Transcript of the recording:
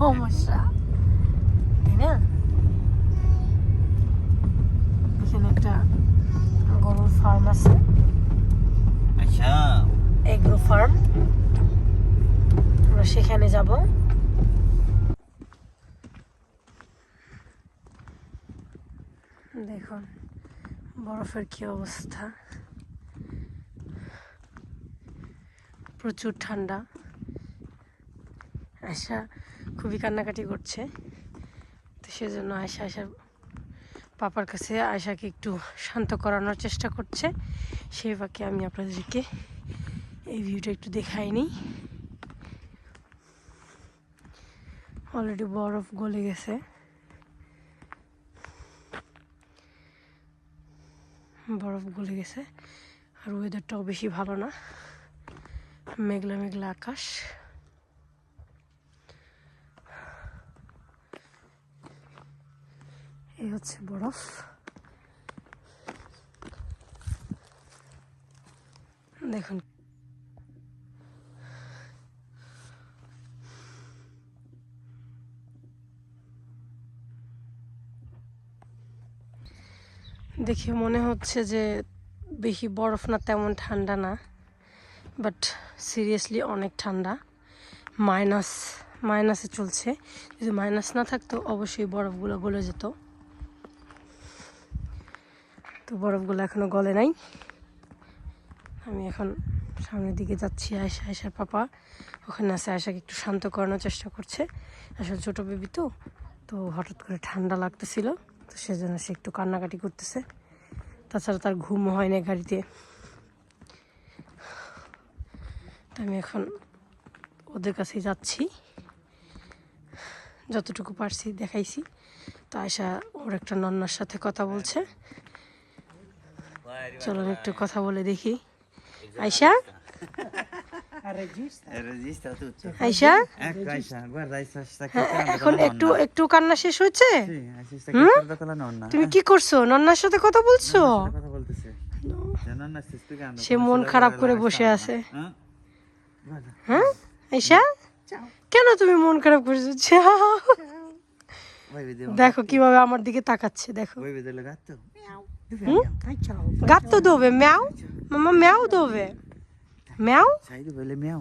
সমস্যা তাই না এখানে একটা গরুর ফার্ম আছে আচ্ছা এগ্রো ফার্ম আমরা সেখানে যাব দেখুন বরফের কি অবস্থা প্রচুর ঠান্ডা আয়সা খুবই কান্নাকাটি করছে। তো সেজন্য আয়সা আয়সার পাপার কাছে আয়সাকে একটু শান্ত করানোর চেষ্টা করছে। সেই বাকি আমি আপনাদেরকে এই ভিউটা একটু দেখাই নিই অলরেডি বরফ গলে গেছে। বরফ গলে গেছে। আর ওয়েদারটাও বেশি ভালো না। মেঘলা মেঘলা আকাশ। এই হচ্ছে বরফ। দেখুন। দেখে মনে হচ্ছে যে বেশি বরফ না, তেমন ঠান্ডা না, বাট সিরিয়াসলি অনেক ঠান্ডা। মাইনাস, মাইনাসে চলছে। যদি মাইনাস না থাকতো, অবশ্যই বরফগুলো গলে যেত। তো বরফগুলো এখনও গলে নাই। আমি এখন সামনের দিকে যাচ্ছি আয়সা আয়সার পাপা। ওখানে আছে আয়সাকে একটু শান্ত করানোর চেষ্টা করছে। আসলে ছোটো বেবি তো তো হঠাৎ করে ঠান্ডা লাগতেছিল, তো সেজন্য সে একটু কান্নাকাটি করতেছে। তাছাড়া তার ঘুম হয় না গাড়িতে। তো আমি এখন ওদের কাছেই যাচ্ছি। যতটুকু পারছি দেখাইছি। তো আয়সা ওর একটা নন্নার সাথে কথা বলছে। চলো একটু কথা বলে দেখি। আয়সা হ্যাঁ, সে মন খারাপ করে বসে আছে। হ্যাঁ? কেন তুমি মন খারাপ করেছ দেখো কীভাবে আমার দিকে তাকাচ্ছে দেখো। Dove mm? Gatto dove? Ciao. Miau? Mamma miau dove? Miau? Sai dove le miau?